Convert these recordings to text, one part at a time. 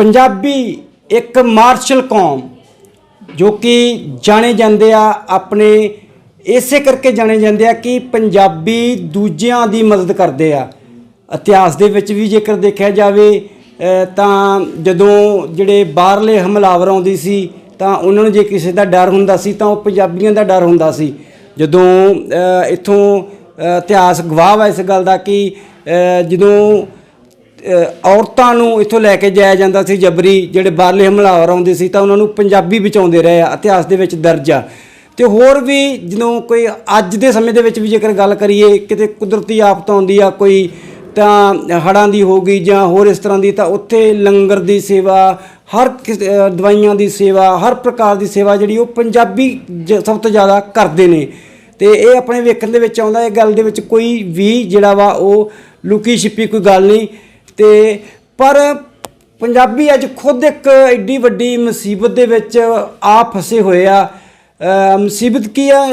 ਪੰਜਾਬੀ ਇੱਕ ਮਾਰਸ਼ਲ ਕੌਮ ਜੋ ਕਿ ਜਾਣੇ ਜਾਂਦੇ ਆ ਆਪਣੇ, ਇਸੇ ਕਰਕੇ ਜਾਣੇ ਜਾਂਦੇ ਆ ਕਿ ਪੰਜਾਬੀ ਦੂਜਿਆਂ ਦੀ ਮਦਦ ਕਰਦੇ ਆ। ਇਤਿਹਾਸ ਦੇ ਵਿੱਚ ਵੀ ਜੇਕਰ ਦੇਖਿਆ ਜਾਵੇ ਤਾਂ ਜਦੋਂ ਜਿਹੜੇ ਬਾਹਰਲੇ ਹਮਲਾਵਰ ਆਉਂਦੀ ਸੀ, ਤਾਂ ਉਹਨਾਂ ਨੂੰ ਜੇ ਕਿਸੇ ਦਾ ਡਰ ਹੁੰਦਾ ਸੀ, ਤਾਂ ਉਹ ਪੰਜਾਬੀਆਂ ਦਾ ਡਰ ਹੁੰਦਾ ਸੀ। ਜਦੋਂ ਇੱਥੋਂ ਇਤਿਹਾਸ ਗਵਾਹ ਵਾ ਇਸ ਗੱਲ ਦਾ ਕਿ ਜਦੋਂ ਔਰਤਾਂ ਨੂੰ ਇੱਥੋਂ ਲੈ ਕੇ ਜਾਇਆ ਜਾਂਦਾ ਸੀ ਜਬਰੀ, ਜਿਹੜੇ ਬਾਹਰਲੇ ਹਮਲਾਵਰ ਆਉਂਦੇ ਸੀ ਤਾਂ ਉਹਨਾਂ ਨੂੰ ਪੰਜਾਬੀ ਬਚਾਉਂਦੇ ਰਹੇ ਆ, ਇਤਿਹਾਸ ਦੇ ਵਿੱਚ ਦਰਜ। ਆ ਤੇ ਹੋਰ ਵੀ ਜਦੋਂ ਕੋਈ ਅੱਜ ਦੇ ਸਮੇਂ ਦੇ ਵਿੱਚ ਵੀ ਜੇਕਰ ਗੱਲ ਕਰੀਏ, ਕਿਤੇ ਕੁਦਰਤੀ ਆਫਤ ਆਉਂਦੀ ਆ ਕੋਈ ਤਾਂ ਹੜ੍ਹਾਂ ਦੀ ਹੋ ਗਈ ਜਾਂ ਹੋਰ ਇਸ ਤਰ੍ਹਾਂ ਦੀ, ਤਾਂ ਉੱਥੇ ਲੰਗਰ ਦੀ ਸੇਵਾ, ਹਰ ਕਿਸ- ਦਵਾਈਆਂ ਦੀ ਸੇਵਾ, ਹਰ ਪ੍ਰਕਾਰ ਦੀ ਸੇਵਾ ਜਿਹੜੀ ਉਹ ਪੰਜਾਬੀ ਜ- ਸਭ ਤੋਂ ਜ਼ਿਆਦਾ ਕਰਦੇ ਨੇ। ਤੇ ਇਹ ਆਪਣੇ ਵੇਖਣ ਦੇ ਵਿੱਚ ਆਉਂਦਾ, ਇਹ ਗੱਲ ਦੇ ਵਿੱਚ ਕੋਈ ਵੀ ਜਿਹੜਾ ਵਾ ਉਹ ਲੁਕੀ ਛਿਪੀ ਕੋਈ ਗੱਲ ਨਹੀਂ। ਤੇ ਪਰ ਪੰਜਾਬੀ ਅੱਜ ਖੁਦ ਇੱਕ ਐਡੀ ਵੱਡੀ ਮੁਸੀਬਤ ਦੇ ਵਿੱਚ ਆ ਫਸੇ ਹੋਏ ਆ। ਮੁਸੀਬਤ ਕੀ ਆ?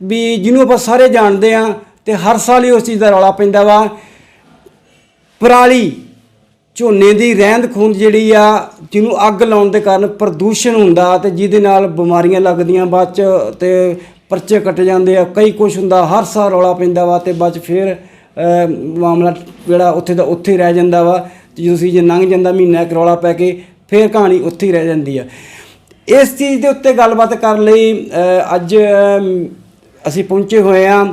ਵੀ ਜਿਹਨੂੰ ਆਪਾਂ ਸਾਰੇ ਜਾਣਦੇ ਆ ਤੇ ਹਰ ਸਾਲ ਹੀ ਉਸ ਚੀਜ਼ ਦਾ ਰੌਲਾ ਪੈਂਦਾ ਵਾ। ਪਰਾਲੀ, ਝੋਨੇ ਦੀ ਰਹਿੰਦ ਖੂੰਦ ਜਿਹੜੀ ਆ, ਜਿਹਨੂੰ ਅੱਗ ਲਾਉਣ ਦੇ ਕਾਰਨ ਪ੍ਰਦੂਸ਼ਣ ਹੁੰਦਾ ਤੇ ਜਿਹਦੇ ਨਾਲ ਬਿਮਾਰੀਆਂ ਲੱਗਦੀਆਂ, ਬਾਅਦ ਚ ਤੇ ਪਰਚੇ ਕੱਟ ਜਾਂਦੇ ਆ, ਕਈ ਕੁਛ ਹੁੰਦਾ, ਹਰ ਸਾਲ ਰੌਲਾ ਪੈਂਦਾ ਵਾ ਤੇ ਬਾਅਦ ਚ ਫਿਰ ਮਾਮਲਾ ਜਿਹੜਾ ਉੱਥੇ ਦਾ ਉੱਥੇ ਹੀ ਰਹਿ ਜਾਂਦਾ ਵਾ ਜਦੋਂ ਸੀ ਜੇ ਲੰਘ ਜਾਂਦਾ ਮਹੀਨਾ ਇੱਕ ਪੈ ਕੇ, ਫਿਰ ਕਹਾਣੀ ਉੱਥੇ ਹੀ ਰਹਿ ਜਾਂਦੀ ਆ। ਇਸ ਚੀਜ਼ ਦੇ ਉੱਤੇ ਗੱਲਬਾਤ ਕਰਨ ਲਈ ਅੱਜ ਅਸੀਂ ਪਹੁੰਚੇ ਹੋਏ ਆ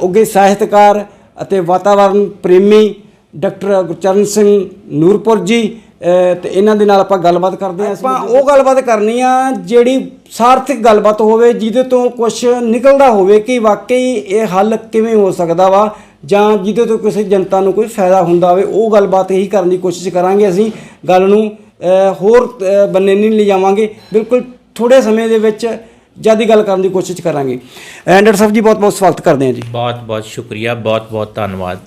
ਉੱਗੇ ਸਾਹਿਤਕਾਰ ਅਤੇ ਵਾਤਾਵਰਣ ਪ੍ਰੇਮੀ ਡਾਕਟਰ ਗੁਰਚਰਨ ਸਿੰਘ ਨੂਰਪੁਰ ਜੀ। ਤੇ ਇਹਨਾਂ ਦੇ ਨਾਲ ਆਪਾਂ ਗੱਲਬਾਤ ਕਰਦੇ ਹਾਂ ਆਪਾਂ ਉਹ ਗੱਲਬਾਤ ਕਰਨੀ ਆ ਜਿਹੜੀ ਸਾਰਥਕ ਗੱਲਬਾਤ ਹੋਵੇ ਜਿਹਦੇ ਤੋਂ ਕੁਝ ਨਿਕਲਦਾ ਹੋਵੇ ਕਿ ਵਾਕਈ ਇਹ ਹੱਲ ਕਿਵੇਂ ਹੋ ਸਕਦਾ ਵਾ ਜਾਂ ਜਿਹਦੇ ਤੋਂ ਕਿਸੇ ਜਨਤਾ ਨੂੰ ਕੋਈ ਫਾਇਦਾ ਹੁੰਦਾ ਹੋਵੇ ਉਹ ਗੱਲਬਾਤ ਹੀ ਕਰਨ ਦੀ ਕੋਸ਼ਿਸ਼ ਕਰਾਂਗੇ ਅਸੀਂ। ਗੱਲ ਨੂੰ ਹੋਰ ਬੰਨੇ ਨਹੀਂ ਲਿਜਾਵਾਂਗੇ। ਬਿਲਕੁਲ ਥੋੜੇ ਸਮੇਂ ਦੇ ਵਿੱਚ ਜ਼ਿਆਦਾ ਗੱਲ ਕਰਨ ਦੀ ਕੋਸ਼ਿਸ਼ ਕਰਾਂਗੇ। ਡਾਕਟਰ ਸਾਹਿਬ ਜੀ ਬਹੁਤ ਬਹੁਤ ਸਵਾਗਤ ਕਰਦੇ ਹਾਂ ਜੀ। ਬਹੁਤ ਬਹੁਤ ਸ਼ੁਕਰੀਆ ਬਹੁਤ ਬਹੁਤ ਧੰਨਵਾਦ।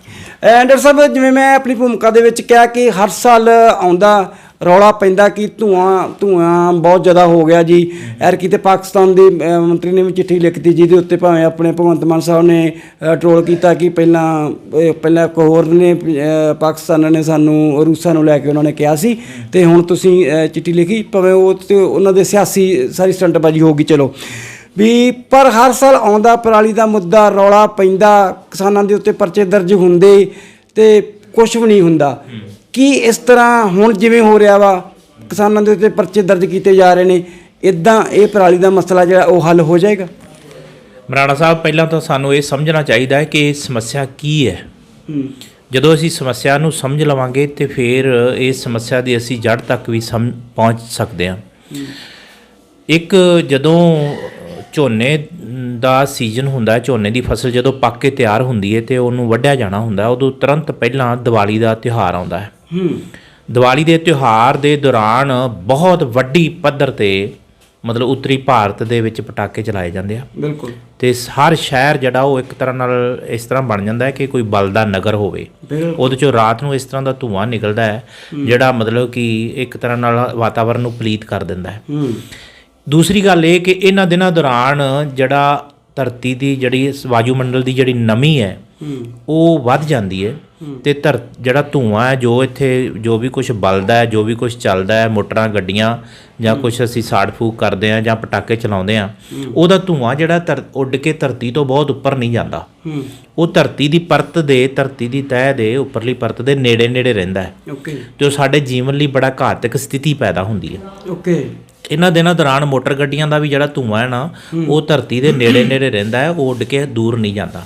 ਡਾਕਟਰ ਸਾਹਿਬ ਜਿਵੇਂ ਮੈਂ ਆਪਣੀ ਭੂਮਿਕਾ ਦੇ ਵਿੱਚ ਕਿਹਾ ਕਿ ਹਰ ਸਾਲ ਆਉਂਦਾ ਰੌਲਾ ਪੈਂਦਾ ਕਿ ਧੂਆਂ ਧੂਆਂ ਬਹੁਤ ਜ਼ਿਆਦਾ ਹੋ ਗਿਆ ਜੀ। ਐਰਕੀ ਕਿਤੇ ਪਾਕਿਸਤਾਨ ਦੇ ਮੰਤਰੀ ਨੇ ਵੀ ਚਿੱਠੀ ਲਿਖਤੀ ਜਿਹਦੇ ਉੱਤੇ ਭਾਵੇਂ ਆਪਣੇ ਭਗਵੰਤ ਮਾਨ ਸਾਹਿਬ ਨੇ ਅਹ, ਟਰੋਲ ਕੀਤਾ ਕਿ ਪਹਿਲਾਂ ਪਹਿਲਾਂ ਇੱਕ ਹੋਰ ਨੇ ਅਹ, ਪਾਕਿਸਤਾਨ ਨੇ ਸਾਨੂੰ ਰੂਸਾਂ ਨੂੰ ਲੈ ਕੇ ਉਹਨਾਂ ਨੇ ਕਿਹਾ ਸੀ। ਤੇ ਹੁਣ ਤੁਸੀਂ ਚਿੱਠੀ ਲਿਖੀ ਭਾਵੇਂ ਉਹ ਤੇ ਉਹਨਾਂ ਦੇ ਸਿਆਸੀ ਸਾਰੀ ਸਟੰਟਬਾਜ਼ੀ ਹੋ ਗਈ ਚਲੋ। ਵੀ ਪਰ ਹਰ ਸਾਲ ਆਉਂਦਾ ਪਰਾਲੀ ਦਾ ਮੁੱਦਾ ਰੌਲਾ ਪੈਂਦਾ ਕਿਸਾਨਾਂ ਦੇ ਉੱਤੇ ਪਰਚੇ ਦਰਜ ਹੁੰਦੇ ਤੇ ਕੁਝ ਵੀ ਨਹੀਂ ਹੁੰਦਾ। ਕੀ ਇਸ ਤਰ੍ਹਾਂ ਹੁਣ ਜਿਵੇਂ ਹੋ ਰਿਹਾ ਵਾ ਕਿਸਾਨਾਂ ਦੇ ਉੱਤੇ ਪਰਚੇ ਦਰਜ ਕੀਤੇ ਜਾ ਰਹੇ ਨੇ ਇਦਾਂ ਇਹ ਪਰਾਲੀ ਦਾ ਮਸਲਾ ਜਿਹੜਾ ਉਹ ਹੱਲ ਹੋ ਜਾਏਗਾ? ਮਰਾਣਾ ਸਾਹਿਬ ਪਹਿਲਾਂ ਤਾਂ ਸਾਨੂੰ ਇਹ ਸਮਝਣਾ ਚਾਹੀਦਾ ਹੈ ਕਿ ਇਹ ਸਮੱਸਿਆ ਕੀ ਹੈ। ਜਦੋਂ ਅਸੀਂ ਸਮੱਸਿਆ ਨੂੰ ਸਮਝ ਲਵਾਂਗੇ ਤੇ ਫਿਰ ਇਸ ਸਮੱਸਿਆ ਦੀ ਅਸੀਂ ਜੜ ਤੱਕ ਵੀ ਪਹੁੰਚ ਸਕਦੇ ਹਾਂ। ਇੱਕ ਜਦੋਂ ਝੋਨੇ ਦਾ ਸੀਜ਼ਨ ਹੁੰਦਾ ਹੈ ਝੋਨੇ ਦੀ ਫਸਲ ਜਦੋਂ ਪੱਕ ਕੇ ਤਿਆਰ ਹੁੰਦੀ ਹੈ ਤੇ ਉਹਨੂੰ ਵੱਢਿਆ ਜਾਣਾ ਹੁੰਦਾ ਉਦੋਂ ਤੁਰੰਤ ਪਹਿਲਾਂ ਦੀਵਾਲੀ ਦਾ ਤਿਉਹਾਰ ਆਉਂਦਾ ਹੈ। ਹੂੰ। ਦੀਵਾਲੀ ਦੇ ਤਿਉਹਾਰ ਦੇ ਦੌਰਾਨ ਬਹੁਤ ਵੱਡੀ ਪੱਧਰ ਤੇ ਮਤਲਬ ਉੱਤਰੀ ਭਾਰਤ ਦੇ ਵਿੱਚ ਪਟਾਕੇ ਚਲਾਏ ਜਾਂਦੇ ਆ। ਬਿਲਕੁਲ। ਤੇ ਹਰ ਸ਼ਹਿਰ ਜਿਹੜਾ ਉਹ ਇੱਕ ਤਰ੍ਹਾਂ ਨਾਲ ਇਸ ਤਰ੍ਹਾਂ ਬਣ ਜਾਂਦਾ ਹੈ ਕਿ ਕੋਈ ਬਲਦਾ ਨਗਰ ਹੋਵੇ। ਉਹਦੇ ਚੋਂ ਰਾਤ ਨੂੰ ਇਸ ਤਰ੍ਹਾਂ ਦਾ ਧੂਆਂ ਨਿਕਲਦਾ ਹੈ ਜਿਹੜਾ ਮਤਲਬ ਕਿ ਇੱਕ ਤਰ੍ਹਾਂ ਨਾਲ ਵਾਤਾਵਰਣ ਨੂੰ ਪਲੀਤ ਕਰ ਦਿੰਦਾ ਹੈ। ਹੂੰ। ਦੂਸਰੀ ਗੱਲ ਇਹ ਕਿ ਇਹਨਾਂ ਦਿਨਾਂ ਦੌਰਾਨ ਜਿਹੜਾ ਧਰਤੀ ਦੀ ਜਿਹੜੀ ਵਾਯੂਮੰਡਲ ਦੀ ਜਿਹੜੀ ਨਮੀ ਹੂੰ। ਉਹ ਵੱਧ ਜਾਂਦੀ ਹੈ। ਤੇ ਧਰ ਜਿਹੜਾ ਧੂਆਂ ਹੈ ਜੋ ਇੱਥੇ ਜੋ ਵੀ ਕੁਝ ਬਲਦਾ ਹੈ ਜੋ ਵੀ ਕੁਝ ਚੱਲਦਾ ਹੈ ਮੋਟਰਾਂ ਗੱਡੀਆਂ ਜਾਂ ਕੁਝ ਅਸੀਂ ਸਾੜ ਫੂਕ ਕਰਦੇ ਆ ਜਾਂ ਪਟਾਕੇ ਚਲਾਉਂਦੇ ਆ ਉਹਦਾ ਧੂਆਂ ਜਿਹੜਾ ਉੱਡ ਕੇ ਧਰਤੀ ਤੋਂ ਬਹੁਤ ਉੱਪਰ ਨਹੀਂ ਜਾਂਦਾ। ਉਹ ਧਰਤੀ ਦੀ ਪਰਤ ਦੇ ਧਰਤੀ ਦੀ ਤਹਿ ਦੇ ਉੱਪਰਲੀ ਪਰਤ ਦੇ ਨੇੜੇ ਨੇੜੇ ਰਹਿੰਦਾ ਹੈ। ਓਕੇ। ਤੇ ਉਹ ਸਾਡੇ ਜੀਵਨ ਲਈ ਬੜਾ ਘਾਤਕ ਸਥਿਤੀ ਪੈਦਾ ਹੁੰਦੀ ਹੈ। ਓਕੇ। ਇਹਨਾਂ ਦਿਨਾਂ ਦੌਰਾਨ ਮੋਟਰ ਗੱਡੀਆਂ ਦਾ ਵੀ ਜਿਹੜਾ ਧੂਆਂ ਹੈ ਨਾ ਉਹ ਧਰਤੀ ਦੇ ਨੇੜੇ ਨੇੜੇ ਰਹਿੰਦਾ ਹੈ ਉਹ ਉੱਡ ਕੇ ਦੂਰ ਨਹੀਂ ਜਾਂਦਾ।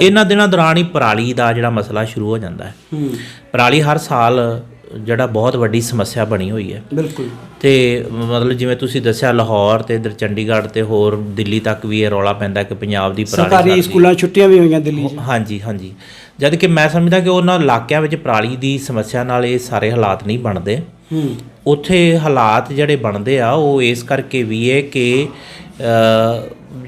ਇਹਨਾਂ ਦਿਨਾਂ ਦੌਰਾਨ ਹੀ ਪਰਾਲੀ ਦਾ ਜਿਹੜਾ ਮਸਲਾ ਸ਼ੁਰੂ ਹੋ ਜਾਂਦਾ ਹੈ। ਹੂੰ। ਪਰਾਲੀ ਹਰ ਸਾਲ ਜਿਹੜਾ ਬਹੁਤ ਵੱਡੀ ਸਮੱਸਿਆ ਬਣੀ ਹੋਈ ਹੈ। ਬਿਲਕੁਲ। ਤੇ ਮਤਲਬ ਜਿਵੇਂ ਤੁਸੀਂ ਦੱਸਿਆ ਲਾਹੌਰ ਤੇ ਇਧਰ ਚੰਡੀਗੜ੍ਹ ਤੇ ਹੋਰ ਦਿੱਲੀ ਤੱਕ ਵੀ ਇਹ ਰੌਲਾ ਪੈਂਦਾ ਕਿ ਪੰਜਾਬ ਦੀ ਪਰਾਲੀ ਸਰਕਾਰੀ ਸਕੂਲਾਂ ਛੁੱਟੀਆਂ ਵੀ ਹੋਈਆਂ ਦਿੱਲੀ 'ਚ। ਹਾਂਜੀ ਹਾਂਜੀ। ਜਦ ਕਿ ਮੈਂ ਸਮਝਦਾ ਕਿ ਉਹਨਾਂ ਇਲਾਕਿਆਂ ਵਿੱਚ ਪਰਾਲੀ ਦੀ ਸਮੱਸਿਆ ਨਾਲ ਇਹ ਸਾਰੇ ਹਾਲਾਤ ਨਹੀਂ ਬਣਦੇ। ਹੂੰ। ਉੱਥੇ ਹਾਲਾਤ ਜਿਹੜੇ ਬਣਦੇ ਆ ਉਹ ਇਸ ਕਰਕੇ ਵੀ ਹੈ ਕਿ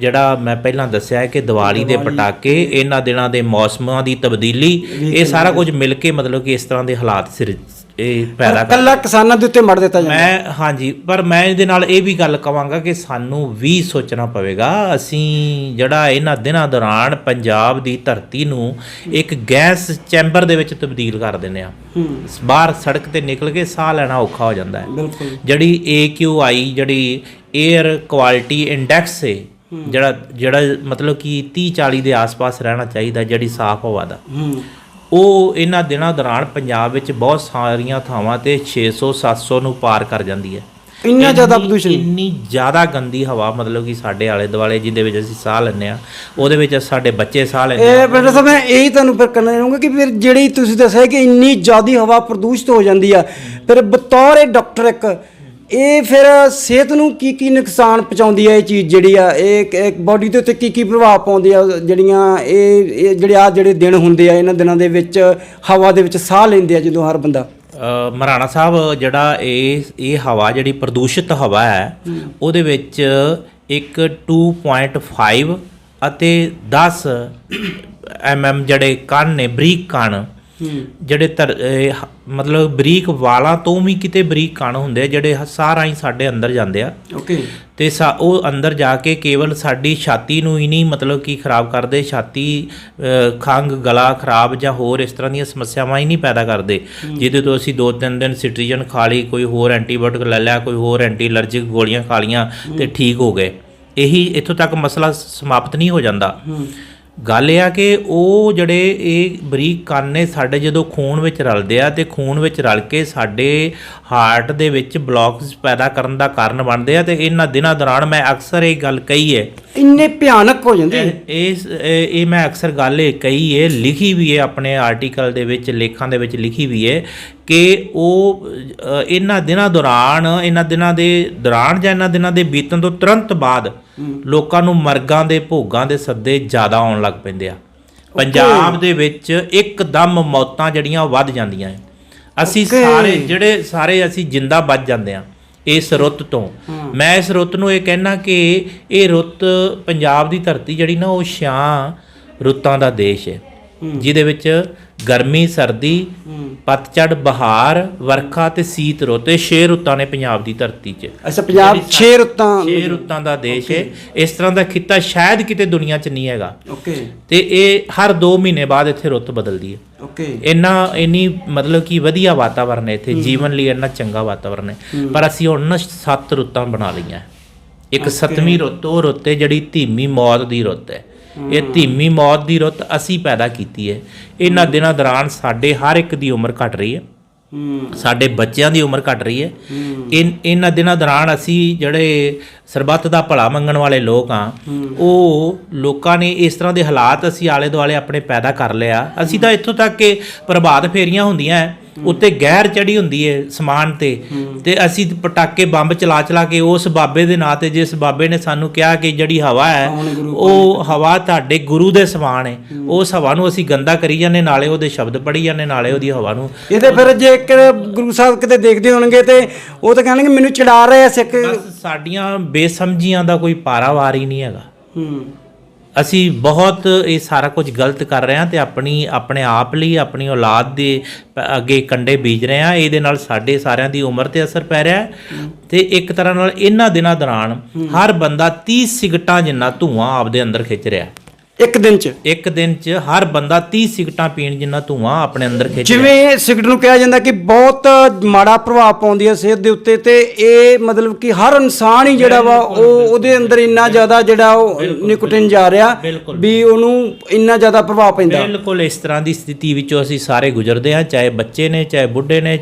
ਜਿਹੜਾ ਮੈਂ ਪਹਿਲਾਂ ਦੱਸਿਆ ਕਿ ਦੀਵਾਲੀ ਦੇ ਪਟਾਕੇ ਇਹਨਾਂ ਦਿਨਾਂ ਦੇ ਮੌਸਮਾਂ ਦੀ ਤਬਦੀਲੀ ਇਹ ਸਾਰਾ ਕੁਝ ਮਿਲ ਕੇ ਮਤਲਬ ਕਿ ਇਸ ਤਰ੍ਹਾਂ ਦੇ ਹਾਲਾਤ ਸਿਰ ਇਹ ਪੈਦਾ ਕਰ ਕੱਲਾ ਕਿਸਾਨਾਂ ਦੇ ਉੱਤੇ ਮੜ ਦਿੱਤਾ ਜਾਂਦਾ। ਮੈਂ ਹਾਂਜੀ ਪਰ ਮੈਂ ਇਹਦੇ ਨਾਲ ਇਹ ਵੀ ਗੱਲ ਕਵਾਂਗਾ ਕਿ ਸਾਨੂੰ ਵੀ ਸੋਚਣਾ ਪਵੇਗਾ ਅਸੀਂ ਜਿਹੜਾ ਇਹਨਾਂ ਦਿਨਾਂ ਦੌਰਾਨ ਪੰਜਾਬ ਦੀ ਧਰਤੀ ਨੂੰ ਇੱਕ ਗੈਸ ਚੈਂਬਰ ਦੇ ਵਿੱਚ ਤਬਦੀਲ ਕਰ ਦਿੰਦੇ ਆ ਹੂੰ। ਬਾਹਰ ਸੜਕ ਤੇ ਨਿਕਲ ਕੇ ਸਾਹ ਲੈਣਾ ਔਖਾ ਹੋ ਜਾਂਦਾ ਹੈ। ਬਿਲਕੁਲ। ਜਿਹੜੀ AQI ਜਿਹੜੀ 에ਅਰ ਕੁਆਲਿਟੀ ਇੰਡੈਕਸ ਹੈ ਜਿਹੜਾ ਜਿਹੜਾ ਮਤਲਬ ਕਿ 30 40 ਦੇ ਆਸ-ਪਾਸ ਰਹਿਣਾ ਚਾਹੀਦਾ ਜਿਹੜੀ ਸਾਫ਼ ਹਵਾ ਦਾ। ਉਹ ਇਹਨਾਂ ਦਿਨਾਂ ਦੌਰਾਨ ਪੰਜਾਬ ਵਿੱਚ ਬਹੁਤ ਸਾਰੀਆਂ ਥਾਵਾਂ ਤੇ 600 700 ਨੂੰ ਪਾਰ ਕਰ ਜਾਂਦੀ ਹੈ। ਇੰਨਾ ਜ਼ਿਆਦਾ ਪ੍ਰਦੂਸ਼ਣ? ਇੰਨੀ ਜ਼ਿਆਦਾ ਗੰਦੀ ਹਵਾ ਮਤਲਬ ਕਿ ਸਾਡੇ ਆਲੇ ਦੁਆਲੇ ਜਿਹਦੇ ਵਿੱਚ ਅਸੀਂ ਸਾਹ ਲੈਂਦੇ ਆ ਉਹਦੇ ਵਿੱਚ ਸਾਡੇ ਬੱਚੇ ਸਾਹ ਲੈਂਦੇ ਆ ਇਹ ਬੇਟਾ ਸਾਹਿਬ ਮੈਂ ਇਹੀ ਤੁਹਾਨੂੰ ਫਿਰ ਕਰਨਾ ਚਾਹੂੰਗਾ ਕਿ ਫਿਰ ਜਿਹੜੀ ਤੁਸੀਂ ਦੱਸਿਆ ਕਿ ਇੰਨੀ ਜ਼ਿਆਦੀ ਹਵਾ ਪ੍ਰਦੂਸ਼ਿਤ ਹੋ ਜਾਂਦੀ ਆ ਫਿਰ ਬਤੌਰ ਇਹ ਡਾਕਟਰ ਇੱਕ ਇਹ ਫਿਰ ਸਿਹਤ ਨੂੰ ਕੀ ਕੀ ਨੁਕਸਾਨ ਪਹੁੰਚਾਉਂਦੀ ਹੈ ਇਹ ਚੀਜ਼ ਜਿਹੜੀ ਆ ਇਹ ਬਾਡੀ ਦੇ ਉੱਤੇ ਕੀ ਕੀ ਪ੍ਰਭਾਵ ਪਾਉਂਦੀ ਆ ਜਿਹੜੀਆਂ ਇਹ ਜਿਹੜੇ ਆ ਜਿਹੜੇ ਦਿਨ ਹੁੰਦੇ ਆ ਇਹਨਾਂ ਦਿਨਾਂ ਦੇ ਵਿੱਚ ਹਵਾ ਦੇ ਵਿੱਚ ਸਾਹ ਲੈਂਦੇ ਆ ਜਦੋਂ ਹਰ ਬੰਦਾ। ਮਹਾਰਾਣਾ ਸਾਹਿਬ ਜਿਹੜਾ ਇਹ ਇਹ ਹਵਾ ਜਿਹੜੀ ਪ੍ਰਦੂਸ਼ਿਤ ਹਵਾ ਹੈ ਉਹਦੇ ਵਿੱਚ ਇੱਕ 2.5 ਅਤੇ 10 ਐਮਐਮ ਜਿਹੜੇ ਕਣ ਨੇ ਬਰੀਕ ਕਣ ਜਿਹੜੇ ਹ- ਮਤਲਬ ਬਰੀਕ ਵਾਲਾਂ ਤੋਂ ਵੀ ਕਿਤੇ ਬਰੀਕ ਕਣ ਹੁੰਦੇ ਆ ਜਿਹੜੇ ਸਾਰਾ ਹੀ ਸਾਡੇ ਅੰਦਰ ਜਾਂਦੇ ਆ। ਓਕੇ। ਤੇ ਉਹ ਅੰਦਰ ਜਾ ਕੇ ਕੇਵਲ ਸਾਡੀ ਛਾਤੀ ਨੂੰ ਹੀ ਨਹੀਂ ਮਤਲਬ ਕਿ ਖਰਾਬ ਕਰਦੇ ਛਾਤੀ ਖੰਘ ਗਲਾ ਖਰਾਬ ਜਾਂ ਹੋਰ ਇਸ ਤਰ੍ਹਾਂ ਦੀਆਂ ਸਮੱਸਿਆਵਾਂ ਹੀ ਨਹੀਂ ਪੈਦਾ ਕਰਦੇ। ਜਿਹਦੇ ਤੋਂ ਅਸੀਂ ਦੋ ਤਿੰਨ ਦਿਨ ਸਿਟਰੀਜਨ ਖਾ ਲਈ ਕੋਈ ਹੋਰ ਐਂਟੀਬਾਇਓਟਿਕ ਲੈ ਲਿਆ ਕੋਈ ਹੋਰ ਐਂਟੀ ਅਲਰਜਿਕ ਗੋਲੀਆਂ ਖਾ ਲੀਆਂ ਤੇ ਠੀਕ ਹੋ ਗਏ। ਇਹੀ ਇੱਥੋਂ ਤੱਕ ਮਸਲਾ ਸਮਾਪਤ ਨਹੀਂ ਹੋ ਜਾਂਦਾ। ਗੱਲ ਇਹ ਆ ਕਿ ਉਹ ਜਿਹੜੇ ਇਹ ਬਰੀਕ ਕਣ ਨੇ, ਸਾਡੇ ਜਦੋਂ ਖੂਨ ਵਿੱਚ ਰਲਦੇ ਆ ਤੇ ਖੂਨ ਵਿੱਚ ਰਲ ਕੇ ਸਾਡੇ ਹਾਰਟ ਦੇ ਵਿੱਚ ਬਲੌਕਸ ਪੈਦਾ ਕਰਨ ਦਾ ਕਾਰਨ ਬਣਦੇ ਆ ਤੇ ਇਹਨਾਂ ਦਿਨਾਂ ਦੌਰਾਨ ਮੈਂ ਅਕਸਰ ਇਹ ਗੱਲ ਕਹੀ ਹੈ ਇੰਨੇ ਭਿਆਨਕ ਹੋ ਜਾਂਦੇ ਇਸ- ਇਹ ਮੈਂ ਅਕਸਰ ਗੱਲ ਇਹ ਕਹੀ ਹੈ ਲਿਖੀ ਵੀ ਹੈ ਆਪਣੇ ਆਰਟੀਕਲ ਦੇ ਵਿੱਚ ਲੇਖਾਂ ਦੇ ਵਿੱਚ ਲਿਖੀ ਵੀ ਹੈ ਕਿ ਉਹ ਇਹਨਾਂ ਦਿਨਾਂ ਦੌਰਾਨ ਇਹਨਾਂ ਦਿਨਾਂ ਦੇ ਦੌਰਾਨ ਜਾਂ ਇਹਨਾਂ ਦਿਨਾਂ ਦੇ ਬੀਤਣ ਤੋਂ ਤੁਰੰਤ ਬਾਅਦ ਲੋਕਾਂ ਨੂੰ ਮਰਗਾਂ ਦੇ ਭੋਗਾਂ ਦੇ ਸੱਦੇ ਜ਼ਿਆਦਾ ਆਉਣ ਲੱਗ ਪੈਂਦੇ ਆ। ਪੰਜਾਬ ਦੇ ਵਿੱਚ ਇੱਕਦਮ ਮੌਤਾਂ ਜਿਹੜੀਆਂ ਵੱਧ ਜਾਂਦੀਆਂ ਹੈ ਅਸੀਂ. ਸਾਰੇ ਜਿਹੜੇ ਸਾਰੇ ਅਸੀਂ ਜਿੰਦਾ ਬਚ ਜਾਂਦੇ ਆ। ਇਸ ਰੁੱਤ ਤੋਂ। ਮੈਂ ਇਸ ਰੁੱਤ ਨੂੰ ਇਹ ਕਹਿਣਾ ਕਿ ਇਹ ਰੁੱਤ ਪੰਜਾਬ ਦੀ ਧਰਤੀ ਜਿਹੜੀ ਨਾ ਉਹ ਛਾਂ ਰੁੱਤਾਂ ਦਾ ਦੇਸ਼ ਹੈ। ਜਿਹਦੇ ਵਿੱਚ ਗਰਮੀ ਸਰਦੀ ਪਤਝੜ ਬਹਾਰ ਵਰਖਾ ਤੇ ਸੀਤ ਰੁੱਤ ਇਹ ਛੇ ਰੁੱਤਾਂ ਨੇ ਪੰਜਾਬ ਦੀ ਧਰਤੀ 'ਚ। ਅੱਛਾ ਪੰਜਾਬ 6 ਰੁੱਤਾਂ ਛੇ ਰੁੱਤਾਂ ਦਾ ਦੇਸ਼ ਹੈ। ਇਸ ਤਰ੍ਹਾਂ ਦਾ ਖਿੱਤਾ ਸ਼ਾਇਦ ਕਿਤੇ ਦੁਨੀਆ 'ਚ ਨਹੀਂ ਹੈਗਾ। ਓਕੇ। ਤੇ ਇਹ ਹਰ 2 ਮਹੀਨੇ ਬਾਅਦ ਇੱਥੇ ਰੁੱਤ ਬਦਲਦੀ ਹੈ। ਓਕੇ। ਇੰਨਾ ਇੰਨੀ ਮਤਲਬ ਕਿ ਵਧੀਆ ਵਾਤਾਵਰਨ ਹੈ ਇੱਥੇ। ਜੀਵਨ ਲਈ ਇੰਨਾ ਚੰਗਾ ਵਾਤਾਵਰਨ ਹੈ। ਪਰ ਅਸੀਂ ਹੁਣ ਨਾ ਸੱਤ ਰੁੱਤਾਂ ਬਣਾ ਲਈਆਂ। ਇੱਕ ਸੱਤਵੀਂ ਰੁੱਤ ਉਹ ਰੁੱਤ ਹੈ ਜਿਹੜੀ ਧੀਮੀ ਮੌਤ ਦੀ ਰੁੱਤ ਹੈ। ਇਹ ਧੀਮੀ ਮੌਤ ਦੀ ਰੁੱਤ ਅਸੀਂ ਪੈਦਾ ਕੀਤੀ ਹੈ। ਇਹਨਾਂ ਦਿਨਾਂ ਦੌਰਾਨ ਸਾਡੇ ਹਰ ਇੱਕ ਦੀ ਉਮਰ ਘਟ ਰਹੀ ਹੈ। ਸਾਡੇ ਬੱਚਿਆਂ ਦੀ ਉਮਰ ਘਟ ਰਹੀ ਹੈ। ਇਨ ਇਹਨਾਂ ਦਿਨਾਂ ਦੌਰਾਨ ਅਸੀਂ ਜਿਹੜੇ ਸਰਬੱਤ ਦਾ ਭਲਾ ਮੰਗਣ ਵਾਲੇ ਲੋਕ ਆ ਉਹ ਲੋਕਾਂ ਨੇ ਇਸ ਤਰ੍ਹਾਂ ਦੇ ਹਾਲਾਤ ਅਸੀਂ ਆਲੇ ਦੁਆਲੇ ਆਪਣੇ ਪੈਦਾ ਕਰ ਲਿਆ। ਅਸੀਂ ਤਾਂ ਇੱਥੋਂ ਤੱਕ ਕਿ ਪ੍ਰਭਾਤ ਫੇਰੀਆਂ ਹੁੰਦੀਆਂ ਹੈ, ਉੱਤੇ ਗਹਿਰ ਚੜੀ ਹੁੰਦੀ ਹੈ ਸਮਾਨ ਤੇ। ਤੇ ਅਸੀਂ ਪਟਾਕੇ ਬੰਬ ਚਲਾ ਚਲਾ ਕੇ ਉਸ ਬਾਬੇ ਦੇ ਨਾਂ ਤੇ ਜਿਸ ਬਾਬੇ ਨੇ ਸਾਨੂੰ ਕਿਹਾ ਕਿ ਜਿਹੜੀ ਹਵਾ ਹੈ ਉਹ ਹਵਾ ਤੁਹਾਡੇ ਗੁਰੂ ਦੇ ਸਮਾਨ ਹੈ। ਉਸ ਹਵਾ ਨੂੰ ਅਸੀਂ ਗੰਦਾ ਕਰੀ ਜਾਂਦੇ ਨਾਲੇ ਉਹਦੇ ਸ਼ਬਦ ਪੜ੍ਹੀ ਜਾਂਦੇ ਨਾਲੇ ਉਹਦੀ ਹਵਾ ਨੂੰ ਇਹਦੇ ਫਿਰ ਜੇ ਇੱਕ ਗੁਰੂ ਸਾਹਿਬ ਕਿਤੇ ਦੇਖਦੇ ਹੋਣਗੇ ਤੇ ਉਹ ਤਾਂ ਕਹਿਣਗੇ ਮੈਨੂੰ ਚੜਾ ਰਹੇ ਸਿੱਖ। ਸਾਡੀਆਂ ਬੇਸਮਝੀਆਂ ਦਾ ਕੋਈ ਪਾਰਾਵਾਰ ਹੀ ਨਹੀਂ ਹੈਗਾ। ਹੂੰ। ਅਸੀਂ ਬਹੁਤ ਇਹ ਸਾਰਾ ਕੁਝ ਗਲਤ ਕਰ ਰਹੇ ਹਾਂ ਤੇ ਆਪਣੀ ਆਪਣੇ ਆਪ ਲਈ ਆਪਣੀ ਔਲਾਦ ਦੇ ਅੱਗੇ ਕੰਡੇ ਬੀਜ ਰਹੇ ਹਾਂ। ਇਹਦੇ ਨਾਲ ਸਾਡੇ ਸਾਰਿਆਂ ਦੀ ਉਮਰ ਤੇ ਅਸਰ ਪੈ ਰਿਹਾ ਹੈ। ਤੇ ਇੱਕ ਤਰ੍ਹਾਂ ਨਾਲ ਇਹਨਾਂ ਦਿਨਾਂ ਦੌਰਾਨ ਹਰ ਬੰਦਾ 30 ਸਿਗਟਾਂ ਜਿੰਨਾ ਧੂਆਂ ਆਪਦੇ ਅੰਦਰ ਖਿੱਚ ਰਿਹਾ। ਇੱਕ ਦਿਨ ਚ। ਇੱਕ ਦਿਨ 'ਚ ਹਰ ਬੰਦਾ 30 ਸਿਗਟਾਂ ਪੀਣ ਜਿੰਨਾ ਧੂਆਂ ਆਪਣੇ ਅੰਦਰ ਖਿੱਚ ਰਿਹਾ। ਜਿਵੇਂ ਸਿਗਰਟ ਨੂੰ ਕਿਹਾ ਜਾਂਦਾ ਕਿ ਬਹੁਤ ਮਾੜਾ ਪ੍ਰਭਾਵ ਪਾਉਂਦੀ ਹੈ ਸਿਹਤ ਦੇ ਉੱਤੇ ਤੇ ਇਹ ਮਤਲਬ ਕਿ ਹਰ ਇਨਸਾਨ ਹੀ ਜਿਹੜਾ ਵਾ ਉਹ ਉਹਦੇ ਅੰਦਰ ਇੰਨਾ ਜ਼ਿਆਦਾ ਜਿਹੜਾ ਉਹ ਨਿਕੋਟਿਨ ਜਾ ਰਿਹਾ ਬਿਲਕੁਲ। ਵੀ ਉਹਨੂੰ ਇੰਨਾ ਜ਼ਿਆਦਾ ਪ੍ਰਭਾਵ ਪੈਂਦਾ। ਬਿਲਕੁਲ ਇਸ ਤਰ੍ਹਾਂ ਦੀ ਸਥਿਤੀ ਵਿੱਚੋਂ ਅਸੀਂ ਸਾਰੇ ਗੁਜ਼ਰਦੇ ਹਾਂ ਚਾਹੇ ਬੱਚੇ ਨੇ ਚਾਹੇ ਬੁੱਢੇ ਨੇ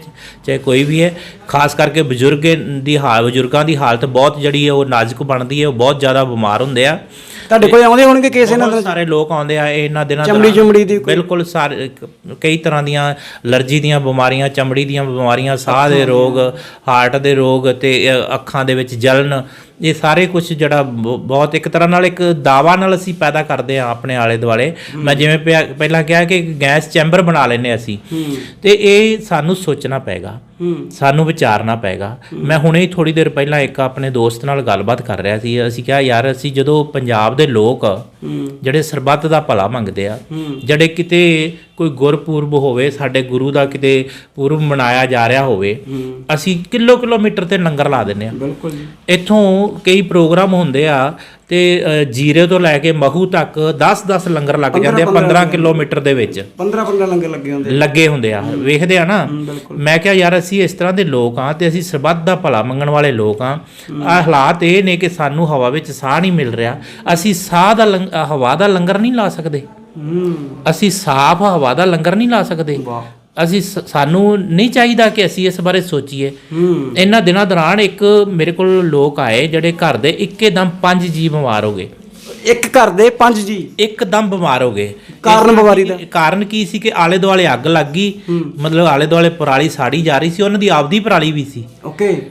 ਚਾਹੇ ਕੋਈ ਵੀ ਹੈ। ਖਾਸ ਕਰਕੇ ਬਜ਼ੁਰਗ ਦੀ ਹਾਲ ਬਜ਼ੁਰਗਾਂ ਦੀ ਹਾਲਤ ਬਹੁਤ ਜਿਹੜੀ ਹੈ ਉਹ ਨਾਜ਼ੁਕ ਬਣਦੀ ਹੈ ਉਹ ਬਹੁਤ ਜ਼ਿਆਦਾ ਬਿਮਾਰ ਹੁੰਦੇ ਆ। ਤੁਹਾਡੇ ਕੋਲ ਆਉਂਦੇ ਹੋਣਗੇ ਕੇਸ ਇਹਨਾਂ ਬਹੁਤ ਸਾਰੇ ਲੋਕ ਆਉਂਦੇ ਆ ਇਹਨਾਂ ਦਿਨਾਂ ਚਮੜੀ ਦੌਰਾਨ। ਚਮੜੀ ਦੀ ਕੋਈ- ਬਿਲਕੁਲ ਸਾਰੇ ਕ- ਕਈ ਤਰ੍ਹਾਂ ਦੀਆਂ ਅਲਰਜੀ ਦੀਆਂ ਬਿਮਾਰੀਆਂ ਚਮੜੀ ਦੀਆਂ ਬਿਮਾਰੀਆਂ ਸਾਹ ਦੇ ਰੋਗ ਹਾਰਟ ਦੇ ਰੋਗ ਤੇ ਅ, ਅੱਖਾਂ ਦੇ ਵਿੱਚ ਜਲਨ ਇਹ ਸਾਰੇ ਕੁਝ ਜਿਹੜਾ ਬਹੁਤ ਇੱਕ ਤਰ੍ਹਾਂ ਨਾਲ ਇੱਕ ਦਾਵਾ ਨਾਲ ਅਸੀਂ ਪੈਦਾ ਕਰਦੇ ਆ ਆਪਣੇ ਆਲੇ ਦੁਆਲੇ। ਮੈਂ ਜਿਵੇਂ ਪਹਿਲਾਂ ਕਿਹਾ ਕਿ ਗੈਸ ਚੈਂਬਰ ਬਣਾ ਲੈਨੇ ਅਸੀਂ। ਤੇ ਇਹ ਸਾਨੂੰ ਸੋਚਣਾ ਪਏਗਾ। ਸਾਨੂੰ ਵਿਚਾਰਨਾ ਪਏਗਾ। ਮੈਂ ਹੁਣੇ ਹੀ ਥੋੜੀ ਦੇਰ ਪਹਿਲਾਂ ਇੱਕ ਆਪਣੇ ਦੋਸਤ ਨਾਲ ਗੱਲਬਾਤ ਕਰ ਰਿਹਾ ਸੀ। ਅਸੀਂ ਕਿਹਾ ਯਾਰ ਅਸੀਂ ਜਦੋਂ ਪੰਜਾਬ ਦੇ ਲੋਕ ਜਿਹੜੇ ਸਰਬੱਤ ਦਾ ਭਲਾ ਮੰਗਦੇ ਆ ਜਿਹੜੇ ਕਿਤੇ ਕੋਈ ਗੁਰਪੁਰਬ ਹੋਵੇ ਸਾਡੇ ਗੁਰੂ ਦਾ ਕਿਤੇ ਪੁਰਬ ਮਨਾਇਆ ਜਾ ਰਿਹਾ ਹੋਵੇ ਅਸੀਂ ਕਿਲੋ ਕਿਲੋਮੀਟਰ ਤੇ ਲੰਗਰ ਲਾ ਦਿੰਦੇ ਆ ਬਿਲਕੁਲ ਜੀ। ਇੱਥੋਂ ਕਈ ਪ੍ਰੋਗਰਾਮ ਹੁੰਦੇ ਆ ਤੇ ਜੀਰੇ ਤੋਂ ਲੈ ਕੇ ਮਹੂ ਤੱਕ 10-10 ਲੰਗਰ ਲੱਗ ਜਾਂਦੇ ਆ 15 ਕਿਲੋਮੀਟਰ ਦੇ ਵਿੱਚ। 15 15 ਲੰਗਰ ਲੱਗੇ ਹੁੰਦੇ ਲੱਗੇ ਹੁੰਦੇ ਆ। ਵੇਖਦੇ ਆ ਨਾ। ਮੈਂ ਕਿਹਾ ਯਾਰ ਅਸੀਂ ਇਸ ਤਰ੍ਹਾਂ ਦੇ ਲੋਕ ਆ ਤੇ ਅਸੀਂ ਸਰਬੱਤ ਦਾ ਭਲਾ ਮੰਗਣ ਵਾਲੇ ਲੋਕ ਆ ਆ ਹਾਲਾਤ ਇਹ ਨੇ ਕਿ ਸਾਨੂੰ ਹਵਾ ਵਿੱਚ ਸਾਹ ਨਹੀਂ ਮਿਲ ਰਿਹਾ। ਅਸੀਂ ਸਾਹ ਦਾ ਹਵਾ ਦਾ ਲੰਗਰ ਨਹੀਂ ਲਾ ਸਕਦੇ। ਅਸੀਂ ਸਾਫ਼ ਹਵਾ ਦਾ ਲੰਗਰ ਨਹੀਂ ਲਾ ਸਕਦੇ। ਅਸੀਂ ਸਾਨੂੰ ਨਹੀਂ ਚਾਹੀਦਾ ਕਿ ਅਸੀਂ ਇਸ ਬਾਰੇ ਸੋਚੀਏ। ਇਹਨਾਂ ਦਿਨਾਂ ਦੌਰਾਨ ਇੱਕ ਮੇਰੇ ਕੋਲ ਲੋਕ ਆਏ ਜਿਹੜੇ ਘਰ ਦੇ ਇੱਕੇਦਮ ਪੰਜ ਜੀ ਬਿਮਾਰ ਹੋ ਗਏ। ਇੱਕ ਘਰ ਦੇ ਪੰਜ ਜੀ ਇੱਕਦਮ ਬਿਮਾਰ ਹੋ ਗਏ। ਕਾਰਨ ਬਿਮਾਰੀ ਦਾ? ਕਾਰਨ ਕੀ ਸੀ ਕਿ ਆਲੇ ਦੁਆਲੇ ਅੱਗ ਲੱਗ ਗਈ। ਮਤਲਬ ਆਲੇ ਦੁਆਲੇ ਪਰਾਲੀ ਸਾੜੀ ਜਾ ਰਹੀ ਸੀ ਉਹਨਾਂ ਦੀ ਆਪਦੀ ਪਰਾਲੀ ਵੀ ਸੀ। ਓਕੇ।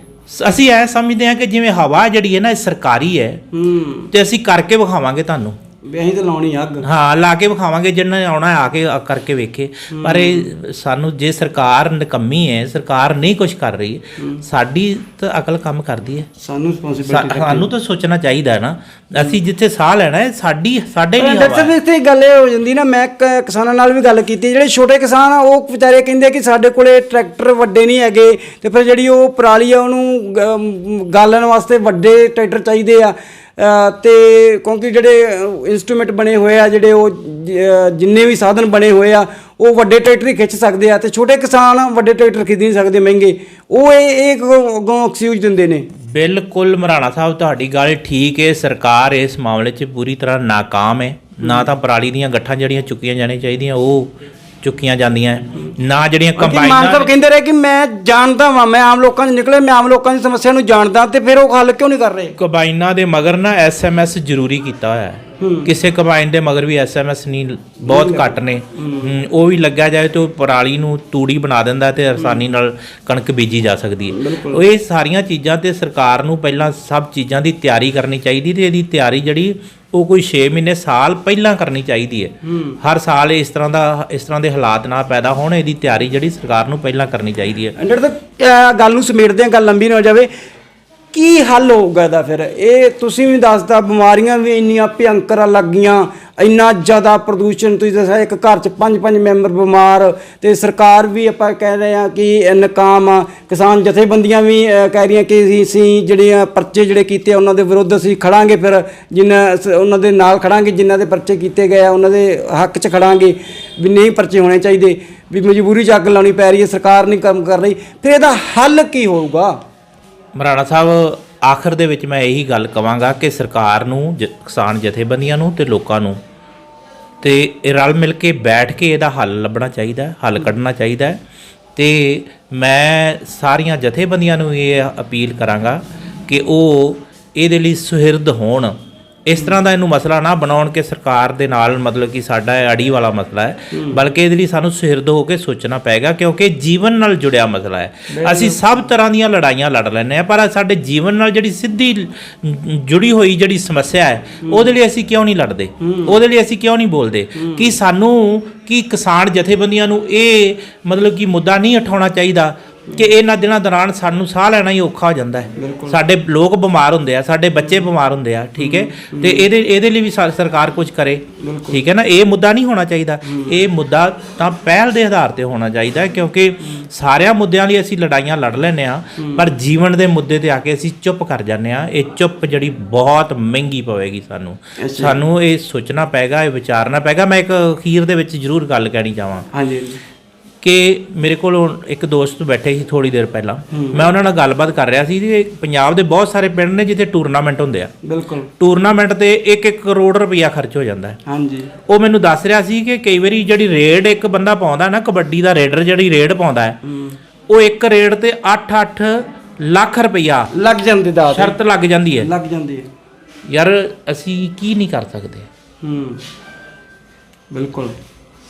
ਅਸੀਂ ਐ ਸਮਝਦੇ ਹਾਂ ਕਿ ਜਿਵੇਂ ਹਵਾ ਜਿਹੜੀ ਹੈ ਨਾ ਇਹ ਸਰਕਾਰੀ ਹੂੰ। ਤੇ ਅਸੀਂ ਕਰਕੇ ਵਿਖਾਵਾਂਗੇ ਤੁਹਾਨੂੰ। ਵੀ ਅਸੀਂ ਤਾਂ ਲਾਉਣੀ ਅੱਗ। ਹਾਂ ਲਾ ਕੇ ਵਿਖਾਵਾਂਗੇ ਜਿਹਨੇ ਆਉਣਾ ਆ ਕੇ ਆ ਕਰਕੇ ਵੇਖੇ। ਪਰ ਇਹ ਸਾਨੂੰ ਜੇ ਸਰਕਾਰ ਨਿਕੰਮੀ ਹੈ ਸਰਕਾਰ ਨਹੀਂ ਕੁਝ ਕਰ ਰਹੀ ਸਾਡੀ ਤਾਂ ਅਕਲ ਕੰਮ ਕਰਦੀ ਹੈ। ਸਾਨੂੰ ਰਿਸਪੌਂਸਿਬਿਲਟੀ ਸਾਨੂੰ ਤਾਂ ਸੋਚਣਾ ਚਾਹੀਦਾ ਹੈ ਨਾ। ਅਸੀਂ ਜਿੱਥੇ ਸਾਹ ਲੈਣਾ ਹੈ ਸਾਡੀ ਸਾਡੇ ਲਈ ਡਾਕਟਰ ਹਵਾ ਸਾਹਿਬ ਇੱਥੇ ਗੱਲ ਇਹ ਹੋ ਜਾਂਦੀ ਨਾ ਮੈਂ ਕਿਸਾਨਾਂ ਨਾਲ ਵੀ ਗੱਲ ਕੀਤੀ ਜਿਹੜੇ ਛੋਟੇ ਕਿਸਾਨ ਆ ਉਹ ਵਿਚਾਰੇ ਕਹਿੰਦੇ ਕਿ ਸਾਡੇ ਕੋਲੇ ਟਰੈਕਟਰ ਵੱਡੇ ਨਹੀਂ ਹੈਗੇ ਤੇ ਫਿਰ ਜਿਹੜੀ ਉਹ ਪਰਾਲੀ ਆ ਉਹਨੂੰ ਗਾਲਣ ਵਾਸਤੇ ਵੱਡੇ ਟਰੈਕਟਰ ਚਾਹੀਦੇ ਆ। ਤੇ ਕਿਉਂਕਿ ਜਿਹੜੇ ਇਨਸਟਰੂਮੈਂਟ ਬਣੇ ਹੋਏ ਆ, ਜਿਹੜੇ ਉਹ ਜਿੰਨੇ ਵੀ ਸਾਧਨ ਬਣੇ ਹੋਏ ਆ, ਉਹ ਵੱਡੇ ਟਰੈਕਟਰ ਹੀ ਖਿੱਚ ਸਕਦੇ ਆ ਤੇ ਛੋਟੇ ਕਿਸਾਨ ਵੱਡੇ ਟਰੈਕਟਰ ਖਰੀਦ ਨਹੀਂ ਸਕਦੇ ਮਹਿੰਗੇ। ਉਹ ਇਹ ਇਹ ਅੱਗੋਂ ਅੱਗੋਂ ਐਕਸਕਿਊਜ਼ ਦਿੰਦੇ ਨੇ। ਬਿਲਕੁਲ ਮਰਾਣਾ ਸਾਹਿਬ, ਤੁਹਾਡੀ ਗੱਲ ਠੀਕ ਹੈ ਸਰਕਾਰ ਇਸ ਮਾਮਲੇ 'ਚ ਪੂਰੀ ਤਰ੍ਹਾਂ ਨਾਕਾਮ ਹੈ ਨਾ ਤਾਂ ਪਰਾਲੀ ਦੀਆਂ ਗੱਠਾਂ ਜਿਹੜੀਆਂ ਚੁੱਕੀਆਂ ਜਾਣੀਆਂ ਚਾਹੀਦੀਆਂ, ਉਹ ਚੁੱਕੀਆਂ ਜਾਂਦੀਆਂ। ਨਾ ਜਿਹੜੀਆਂ ਕਿ ਮਾਨ ਕੰਬਾਈਨਾਂ ਸਾਹਿਬ ਕਹਿੰਦੇ ਰਹੇ ਕਿ ਮੈਂ ਜਾਣਦਾ ਵਾਂ ਮੈਂ ਆਮ ਲੋਕਾਂ 'ਚ ਨਿਕਲੇ ਮੈਂ ਆਮ ਲੋਕਾਂ ਦੀ ਸਮੱਸਿਆ ਨੂੰ ਜਾਣਦਾ ਤੇ ਫਿਰ ਉਹ ਹੱਲ ਕਿਉਂ ਨਹੀਂ ਕਰ ਰਹੇ? ਕੰਬਾਈਨਾਂ ਦੇ ਮਗਰ ਨਾ ਐਸਐਮਐਸ ਜ਼ਰੂਰੀ ਕੀਤਾ ਹੋਇਆ ਹੈ। ਕਿਸੇ ਕੰਬਾਈਨ ਦੇ ਮਗਰ ਵੀ ਐਸਐਮਐਸ ਨਹੀਂ ਬਹੁਤ ਘੱਟ ਨੇ। ਉਹ ਵੀ ਲੱਗਿਆ ਜਾਏ ਤੇ ਉਹ ਪਰਾਲੀ ਨੂੰ ਤੂੜੀ ਬਣਾ ਦਿੰਦਾ ਤੇ ਆਸਾਨੀ ਨਾਲ ਕਣਕ ਬੀਜੀ ਜਾ ਸਕਦੀ ਹੈ। ਉਹ ਇਹ ਸਾਰੀਆਂ ਚੀਜ਼ਾਂ ਤੇ ਸਰਕਾਰ ਨੂੰ ਪਹਿਲਾਂ ਸਭ ਚੀਜ਼ਾਂ ਦੀ ਤਿਆਰੀ ਕਰਨੀ ਚਾਹੀਦੀ ਤੇ ਇਹਦੀ ਤਿਆਰੀ ਜਿਹੜੀ ਉਹ ਕੋਈ 6 ਮਹੀਨੇ ਸਾਲ ਪਹਿਲਾਂ ਕਰਨੀ ਚਾਹੀਦੀ ਹੈ। ਹਰ ਸਾਲ ਇਸ ਤਰ੍ਹਾਂ ਦਾ ਇਸ ਤਰ੍ਹਾਂ ਦੇ ਹਾਲਾਤ ਨਾ ਪੈਦਾ ਹੋਣ ਇਹਦੀ ਤਿਆਰੀ ਜਿਹੜੀ ਸਰਕਾਰ ਨੂੰ ਪਹਿਲਾਂ ਕਰਨੀ ਚਾਹੀਦੀ ਹੈ। ਅੰਡਰ ਤਾਂ ਗੱਲ ਨੂੰ ਸਮੇਟਦੇ ਹਾਂ ਗੱਲ ਲੰਬੀ ਨਾ ਹੋ ਜਾਵੇ। ਕੀ ਹੱਲ ਹੋਊਗਾ ਇਹਦਾ ਫਿਰ? ਇਹ ਤੁਸੀਂ ਵੀ ਦੱਸਦਾ ਬਿਮਾਰੀਆਂ ਵੀ ਇੰਨੀਆਂ ਭਿਅੰਕਰ ਲੱਗੀਆਂ। ਇੰਨਾ ਜ਼ਿਆਦਾ ਪ੍ਰਦੂਸ਼ਣ, ਤੁਸੀਂ ਦੱਸਿਆ ਇੱਕ ਘਰ 'ਚ ਪੰਜ ਪੰਜ ਮੈਂਬਰ ਬਿਮਾਰ ਤੇ ਸਰਕਾਰ ਵੀ ਆਪਾਂ ਕਹਿ ਰਹੇ ਹਾਂ ਕਿ ਇਹ ਨਾਕਾਮ ਆ। ਕਿਸਾਨ ਜਥੇਬੰਦੀਆਂ ਵੀ ਕਹਿ ਰਹੀਆਂ ਕਿ ਅਸੀਂ ਜਿਹੜੀਆਂ ਪਰਚੇ ਜਿਹੜੇ ਕੀਤੇ ਉਹਨਾਂ ਦੇ ਵਿਰੁੱਧ ਅਸੀਂ ਖੜਾਂਗੇ ਫਿਰ ਜਿਨ੍ਹਾਂ ਸ- ਉਹਨਾਂ ਦੇ ਨਾਲ ਖੜਾਂਗੇ ਜਿਨ੍ਹਾਂ ਦੇ ਪਰਚੇ ਕੀਤੇ ਗਏ ਆ, ਉਹਨਾਂ ਦੇ ਹੱਕ 'ਚ ਖੜਾਂਗੇ, ਵੀ ਨਹੀਂ ਪਰਚੇ ਹੋਣੇ ਚਾਹੀਦੇ, ਵੀ ਮਜਬੂਰੀ 'ਚ ਅੱਗ ਲਾਉਣੀ ਪੈ ਰਹੀ ਹੈ, ਸਰਕਾਰ ਨਹੀਂ ਕੰਮ ਕਰ ਰਹੀ। ਫਿਰ ਇਹਦਾ ਹੱਲ ਕੀ ਹੋਊਗਾ? ਮਰਾਣਾ ਸਾਹਿਬ, ਆਖਰ ਦੇ ਵਿੱਚ ਮੈਂ ਇਹੀ ਗੱਲ ਕਵਾਂਗਾ ਕਿ ਸਰਕਾਰ ਨੂੰ, ਜ- ਕਿਸਾਨ ਜਥੇਬੰਦੀਆਂ ਨੂੰ ਤੇ ਲੋਕਾਂ ਨੂੰ ਤੇ ਇਹ ਰਲ ਮਿਲ ਕੇ ਬੈਠ ਕੇ ਇਹਦਾ ਹੱਲ ਲੱਭਣਾ ਚਾਹੀਦਾ ਹੱਲ ਕੱਢਣਾ ਚਾਹੀਦਾ। ਤੇ ਮੈਂ ਸਾਰੀਆਂ ਜਥੇਬੰਦੀਆਂ ਨੂੰ ਇਹ ਅਪੀਲ ਕਰਾਂਗਾ ਕਿ ਉਹ ਇਹਦੇ ਲਈ ਸੁਹਿਰਦ ਹੋਣ। ਇਸ ਤਰ੍ਹਾਂ ਦਾ ਇਹਨੂੰ ਮਸਲਾ ਨਾ ਬਣਾਉਣ ਕਿ ਸਰਕਾਰ ਦੇ ਨਾਲ ਮਤਲਬ ਕਿ ਸਾਡਾ ਇਹ ਅੜੀ ਵਾਲਾ ਮਸਲਾ ਹੈ। ਬਲਕਿ ਇਹਦੇ ਲਈ ਸਾਨੂੰ ਸੁਹਿਰਦ ਹੋ ਕੇ ਸੋਚਣਾ ਪਏਗਾ ਕਿਉਂਕਿ ਜੀਵਨ ਨਾਲ ਜੁੜਿਆ ਮਸਲਾ ਹੈ। ਅਸੀਂ ਸਭ ਤਰ੍ਹਾਂ ਦੀਆਂ ਲੜਾਈਆਂ ਲੜ ਲੈਂਦੇ ਆ ਪਰ ਸਾਡੇ ਜੀਵਨ ਨਾਲ ਜਿਹੜੀ ਸਿੱਧੀ ਜੁੜੀ ਹੋਈ ਜਿਹੜੀ ਸਮੱਸਿਆ ਹੈ ਉਹਦੇ ਲਈ ਅਸੀਂ ਕਿਉਂ ਨਹੀਂ ਲੜਦੇ? ਉਹਦੇ ਲਈ ਅਸੀਂ ਕਿਉਂ ਨਹੀਂ ਬੋਲਦੇ? ਕਿ ਸਾਨੂੰ ਕੀ ਕਿਸਾਨ ਜਥੇਬੰਦੀਆਂ ਨੂੰ ਇਹ ਮਤਲਬ ਕਿ ਮੁੱਦਾ ਨਹੀਂ ਉਠਾਉਣਾ ਚਾਹੀਦਾ ਕਿ ਇਹਨਾਂ ਦਿਨਾਂ ਦੌਰਾਨ ਸਾਨੂੰ ਸਾਹ ਲੈਣਾ ਹੀ ਔਖਾ ਹੋ ਜਾਂਦਾ ਹੈ। ਸਾਡੇ ਲੋਕ ਬਿਮਾਰ ਹੁੰਦੇ ਆ ਸਾਡੇ ਬੱਚੇ ਬਿਮਾਰ ਹੁੰਦੇ ਆ ਠੀਕ ਹੈ? ਤੇ ਇਹਦੇ ਇਹਦੇ ਲਈ ਵੀ ਸਰ- ਸਰਕਾਰ ਕੁਝ ਕਰੇ ਠੀਕ ਹੈ ਨਾ? ਇਹ ਮੁੱਦਾ ਨਹੀਂ ਹੋਣਾ ਚਾਹੀਦਾ। ਇਹ ਮੁੱਦਾ ਤਾਂ ਪਹਿਲ ਦੇ ਆਧਾਰ ਤੇ ਹੋਣਾ ਚਾਹੀਦਾ ਕਿਉਂਕਿ ਸਾਰਿਆਂ ਮੁੱਦਿਆਂ ਲਈ ਅਸੀਂ ਲੜਾਈਆਂ ਲੜ ਲੈਂਦੇ ਆ ਪਰ ਜੀਵਨ ਦੇ ਮੁੱਦੇ ਤੇ ਆ ਕੇ ਅਸੀਂ ਚੁੱਪ ਕਰ ਜਾਂਦੇ ਆ ਇਹ ਚੁੱਪ ਜਿਹੜੀ ਬਹੁਤ ਮਹਿੰਗੀ ਪਵੇਗੀ ਸਾਨੂੰ। ਸਾਨੂੰ ਇਹ ਸੋਚਣਾ ਪਏਗਾ ਇਹ ਵਿਚਾਰਨਾ ਪਏਗਾ। ਮੈਂ ਇੱਕ ਅਖੀਰ ਦੇ ਵਿੱਚ ਜ਼ਰੂਰ ਗੱਲ ਕਹਿਣੀ ਚਾਹਾਂ। ਹਾਂਜੀ। ਕਿ ਮੇਰੇ ਕੋਲ ਇੱਕ ਦੋਸਤ ਬੈਠੇ ਸੀ ਥੋੜੀ ਦੇਰ ਪਹਿਲਾਂ। ਮੈਂ ਉਹਨਾਂ ਨਾਲ ਗੱਲਬਾਤ ਕਰ ਰਿਹਾ ਸੀ ਕਿ ਪੰਜਾਬ ਦੇ ਬਹੁਤ ਸਾਰੇ ਪਿੰਡ ਨੇ ਜਿੱਥੇ ਟੂਰਨਾਮੈਂਟ ਹੁੰਦੇ ਆ। ਬਿਲਕੁਲ। ਟੂਰਨਾਮੈਂਟ ਤੇ 1-1 ਕਰੋੜ ਰੁਪਇਆ ਖਰਚ ਹੋ ਜਾਂਦਾ ਹੈ। ਹਾਂਜੀ। ਉਹ ਮੈਨੂੰ ਦੱਸ ਰਿਹਾ ਸੀ ਕਿ ਕਈ ਵਾਰੀ ਜਿਹੜੀ ਰੇਡ ਇੱਕ ਬੰਦਾ ਪਾਉਂਦਾ ਨਾ ਕਬੱਡੀ ਦਾ ਰੇਡਰ ਜਿਹੜੀ ਰੇਡ ਪਾਉਂਦਾ ਹੈ ਉਹ ਇੱਕ ਰੇਡ ਤੇ 8-8 ਲੱਖ ਰੁਪਇਆ ਲੱਗ ਜਾਂਦੇ ਦਾਤ। ਸ਼ਰਤ ਲੱਗ ਜਾਂਦੀ ਹੈ। ਲੱਗ ਜਾਂਦੀ ਹੈ। ਯਾਰ ਅਸੀਂ ਕੀ ਨਹੀਂ ਕਰ ਸਕਦੇ? ਹੂੰ। ਬਿਲਕੁਲ।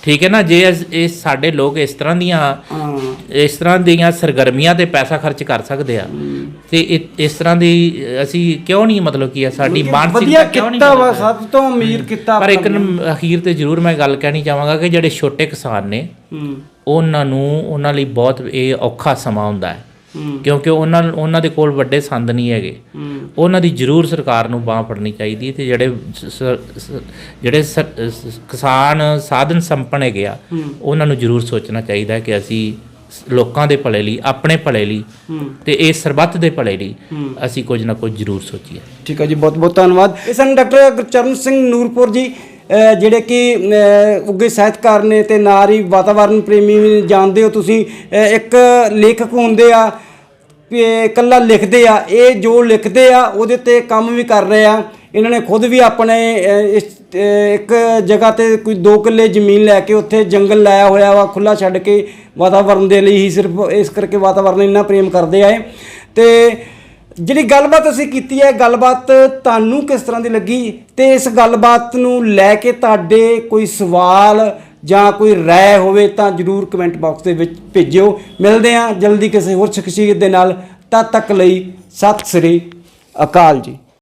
ਠੀਕ ਹੈ ਨਾ? ਜੇ ਅਸ- ਇਹ ਸਾਡੇ ਲੋਕ ਇਸ ਤਰ੍ਹਾਂ ਦੀਆਂ ਹਾਂ। ਇਸ ਤਰ੍ਹਾਂ ਦੀਆਂ ਸਰਗਰਮੀਆਂ ਤੇ ਪੈਸਾ ਖਰਚ ਕਰ ਸਕਦੇ ਆ। ਤੇ ਇਹ- ਇਸ ਤਰ੍ਹਾਂ ਦੀ ਅਸੀਂ ਕਿਉਂ ਨਹੀਂ ਮਤਲਬ ਕੀ ਆ? ਸਾਡੀ ਵਧੀਆ ਮਾਨਸਿਕਤਾ ਕਿਉਂ ਨਹੀਂ ਕੀਤਾ ਵਾ ਬਦਲਦੀ? ਸਭ ਤੋਂ ਅਮੀਰ ਕੀਤਾ ਪਰ ਇੱਕ। ਨ- ਅਖੀਰ ਤੇ ਜ਼ਰੂਰ ਮੈਂ ਗੱਲ ਕਹਿਣੀ ਚਾਹਾਂਗਾ ਕਿ ਜਿਹੜੇ ਛੋਟੇ ਕਿਸਾਨ ਨੇ ਹੂੰ। ਉਹਨਾਂ ਨੂੰ ਉਹਨਾਂ ਲਈ ਬਹੁਤ ਇਹ ਔਖਾ ਸਮਾਂ ਹੁੰਦਾ ਹੈ। ਕਿਉਂਕਿ ਉਹਨਾਂ ਉਹਨਾਂ ਦੇ ਕੋਲ ਵੱਡੇ ਸੰਦ ਨਹੀਂ ਹੈਗੇ। ਉਹਨਾਂ ਦੀ ਜ਼ਰੂਰ ਸਰਕਾਰ ਨੂੰ ਬਾਹ ਫੜਨੀ ਚਾਹੀਦੀ ਹੈ ਤੇ ਜਿਹੜੇ ਜਿਹੜੇ ਕਿਸਾਨ ਸਾਧਨ ਸੰਪਨ ਹੈਗੇ ਆ ਉਹਨਾਂ ਨੂੰ ਜ਼ਰੂਰ ਸੋਚਣਾ ਚਾਹੀਦਾ ਹੈ ਕਿ ਅਸੀਂ ਲੋਕਾਂ ਦੇ ਭਲੇ ਲਈ ਆਪਣੇ ਭਲੇ ਲਈ ਤੇ ਇਸ ਸਰਬੱਤ ਦੇ ਭਲੇ ਲਈ ਅਸੀਂ ਕੁਝ ਨਾ ਕੁਝ ਜ਼ਰੂਰ ਸੋਚੀਏ। ਠੀਕ ਹੈ ਜੀ ਬਹੁਤ ਬਹੁਤ ਧੰਨਵਾਦ। ਇਹ ਸਨ ਡਾਕਟਰ ਗੁਰਚਰਨ ਸਿੰਘ ਨੂਰਪੁਰ ਜੀ ਜਿਹੜੇ ਕਿ, ਅਹ, ਉੱਘੇ ਸਾਹਿਤਕਾਰ ਨੇ ਤੇ ਨਾਲ ਹੀ ਵਾਤਾਵਰਣ ਪ੍ਰੇਮੀ ਜਾਣਦੇ ਹੋ ਤੁਸੀਂ ਇੱਕ ਲੇਖਕ ਹੁੰਦੇ ਆ, ਵੀ ਇਕੱਲਾ ਲਿਖਦੇ ਆ, ਇਹ ਜੋ ਲਿਖਦੇ ਆ, ਉਹਦੇ ਤੇ ਕੰਮ ਵੀ ਕਰ ਰਹੇ ਆ। ਇਹਨਾਂ ਨੇ ਖੁਦ ਵੀ ਆਪਣੇ ਇਸ ਇੱਕ ਜਗ੍ਹਾ ਤੇ ਕੋਈ 2 ਕਿੱਲੇ ਜ਼ਮੀਨ ਲੈ ਕੇ ਉੱਥੇ ਜੰਗਲ ਲਾਇਆ ਹੋਇਆ ਵਾ ਖੁੱਲਾ ਛੱਡ ਕੇ ਵਾਤਾਵਰਣ ਦੇ ਲਈ ਹੀ ਸਿਰਫ ਇਸ ਕਰਕੇ ਵਾਤਾਵਰਣ ਇੰਨਾ ਪ੍ਰੇਮ ਕਰਦੇ ਆ ਇਹ। ਤੇ ਜਿਹੜੀ ਗੱਲਬਾਤ ਅਸੀਂ ਕੀਤੀ ਹੈ, ਗੱਲਬਾਤ ਤੁਹਾਨੂੰ ਕਿਸ ਤਰ੍ਹਾਂ ਦੀ ਲੱਗੀ ਤੇ ਇਸ ਗੱਲਬਾਤ ਨੂੰ ਲੈ ਕੇ ਤੁਹਾਡੇ ਕੋਈ ਸਵਾਲ ਜਾਂ ਕੋਈ ਰਾਏ ਹੋਵੇ ਤਾਂ ਜਰੂਰ ਕਮੈਂਟ ਬਾਕਸ ਦੇ ਵਿੱਚ ਭੇਜਿਓ। ਮਿਲਦੇ ਹਾਂ ਜਲਦੀ ਕਿਸੇ ਹੋਰ ਸ਼ਖਸੀਅਤ ਦੇ ਨਾਲ। ਤਦ ਤੱਕ ਲਈ ਸਤਿ ਸ੍ਰੀ ਅਕਾਲ ਜੀ।